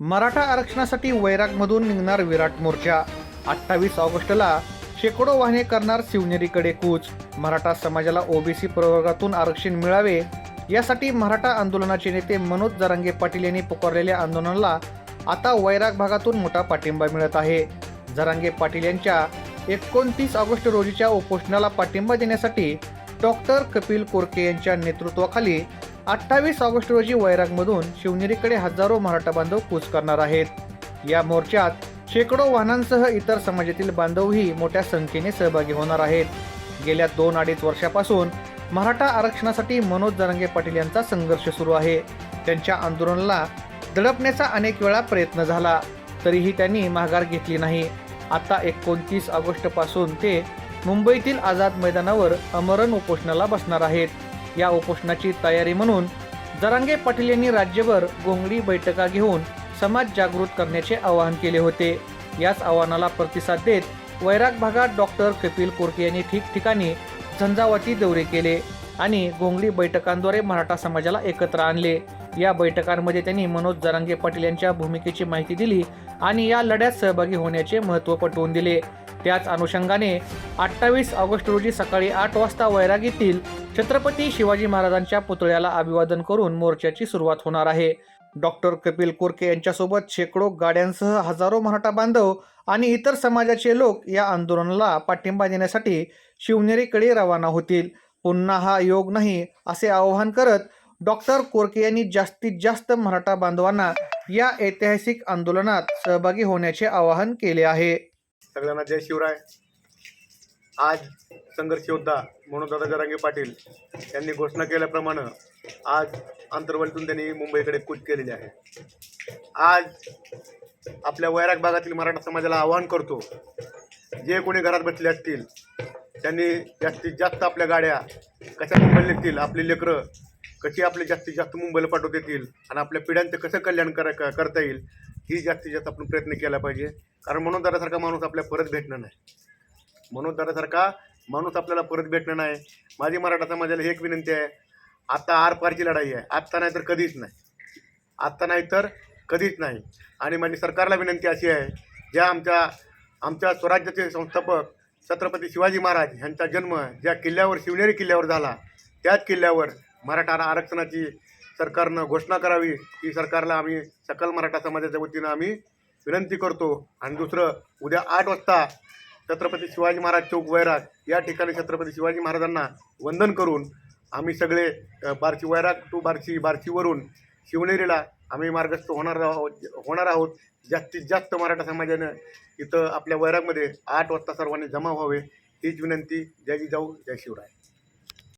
मराठा आरक्षणासाठी वैरागमधून निघणार विराट मोर्चा. अठ्ठावीस ऑगस्टला शेकडो वाहने करणार शिवनेरीकडे कूच. मराठा समाजाला ओबीसी प्रवर्गातून आरक्षण मिळावे यासाठी मराठा आंदोलनाचे नेते मनोज जरांगे पाटील यांनी पुकारलेल्या आंदोलनाला आता वैराग भागातून मोठा पाठिंबा मिळत आहे. जरांगे पाटील यांच्या एकोणतीस ऑगस्ट रोजीच्या उपोषणाला पाठिंबा देण्यासाठी डॉक्टर कपिल कोरके यांच्या नेतृत्वाखाली अठ्ठावीस ऑगस्ट रोजी वैरागमधून शिवनेरीकडे हजारो मराठा बांधव कूच करणार आहेत. या मोर्चात शेकडो वाहनांसह इतर समाजातील बांधवही मोठ्या संख्येने सहभागी होणार आहेत. गेल्या दोन अडीच वर्षापासून मराठा आरक्षणासाठी मनोज जरांगे पाटील यांचा संघर्ष सुरू आहे. त्यांच्या आंदोलनाला दडपण्याचा अनेक वेळा प्रयत्न झाला तरीही त्यांनी माघार घेतली नाही. आता एकोणतीस ऑगस्टपासून ते मुंबईतील आझाद मैदानावर अमरण उपोषणाला बसणार आहेत. या उपोषणाची तयारी म्हणून जरांगे पाटील यांनी राज्यभर गोंगडी बैठका घेऊन समाज जागृत करण्याचे आवाहन केले होते. याच आव्हानाला प्रतिसाद देत वैराग भागात डॉक्टर कपिल कोरके यांनी ठिकठिकाणी झंझावाती दौरे केले आणि गोंगडी बैठकांद्वारे मराठा समाजाला एकत्र आणले. या बैठकांमध्ये त्यांनी मनोज जरांगे पाटील यांच्या भूमिकेची माहिती दिली आणि या लढ्यात सहभागी होण्याचे महत्त्व पटवून दिले. त्याच अनुषंगाने अठ्ठावीस ऑगस्ट रोजी सकाळी आठ वाजता वैराग येथील छत्रपती शिवाजी महाराजांच्या पुतळ्याला अभिवादन करून मोर्चाची सुरुवात होणार आहे. डॉक्टर कपिल कोरके यांच्यासोबत शेकडो गाड्यांसह हजारो मराठा बांधव आणि इतर समाजाचे लोक या आंदोलनाला पाठिंबा देण्यासाठी शिवनेरीकडे रवाना होतील. पुन्हा हा योग नाही असे आवाहन करत डॉक्टर कोरके यांनी जास्तीत जास्त मराठा बांधवांना या ऐतिहासिक आंदोलनात सहभागी होण्याचे आवाहन केले आहे. सगळ्यांना जय शिवराय. आज संघर्ष योद्धा म्हणून दादा जरांगे पाटील यांनी घोषणा केल्याप्रमाणे आज आंतरवलीतून त्यांनी मुंबईकडे कूच केलेली आहे. आज आपल्या वैराग भागातील मराठा समाजाला आवाहन करतो जे कोणी घरात बसले असतील त्यांनी जास्तीत जास्त आपल्या गाड्या कशा मुंबईला येतील आपली लेकरं कशी आपले जास्तीत जास्त मुंबईला पाठवता येतील आणि आपल्या पिढ्यांचं कसं कल्याण कर करता येईल ही जास्तीत जास्त आपण प्रयत्न केला पाहिजे. कारण म्हणून माणूस आपल्याला परत भेटणार नाही. म्हणून माणूस आपल्याला परत भेटणार नाही. माझी मराठा समाजाला एक विनंती आहे आत्ता आरपारची लढाई आहे. आत्ता नाही तर कधीच नाही. आत्ता नाही तर कधीच नाही. आणि माझी सरकारला विनंती अशी आहे ज्या आमच्या आमच्या स्वराज्याचे संस्थापक छत्रपती शिवाजी महाराज यांचा जन्म ज्या किल्ल्यावर शिवनेरी किल्ल्यावर झाला त्याच किल्ल्यावर मराठा आरक्षणाची सरकारनं घोषणा करावी ही सरकारला आम्ही सकल मराठा समाजाच्या वतीनं आम्ही विनंती करतो. आणि दुसरं उद्या आठ वाजता छत्रपती शिवाजी महाराज चौक वैराग या ठिकाणी छत्रपती शिवाजी महाराजांना वंदन करून आम्ही सगळे बारशी बार्शी वैराग टू बार्शी बार्शीवरून शिवनेरीला आम्ही मार्गस्थ होणार आहोत होणार आहोत. जास्तीत जास्त मराठा समाजानं इथं आपल्या वैरागमध्ये आठ वाजता सर्वांनी जमा व्हावे हीच विनंती. जय जिजाऊ जय शिवराय.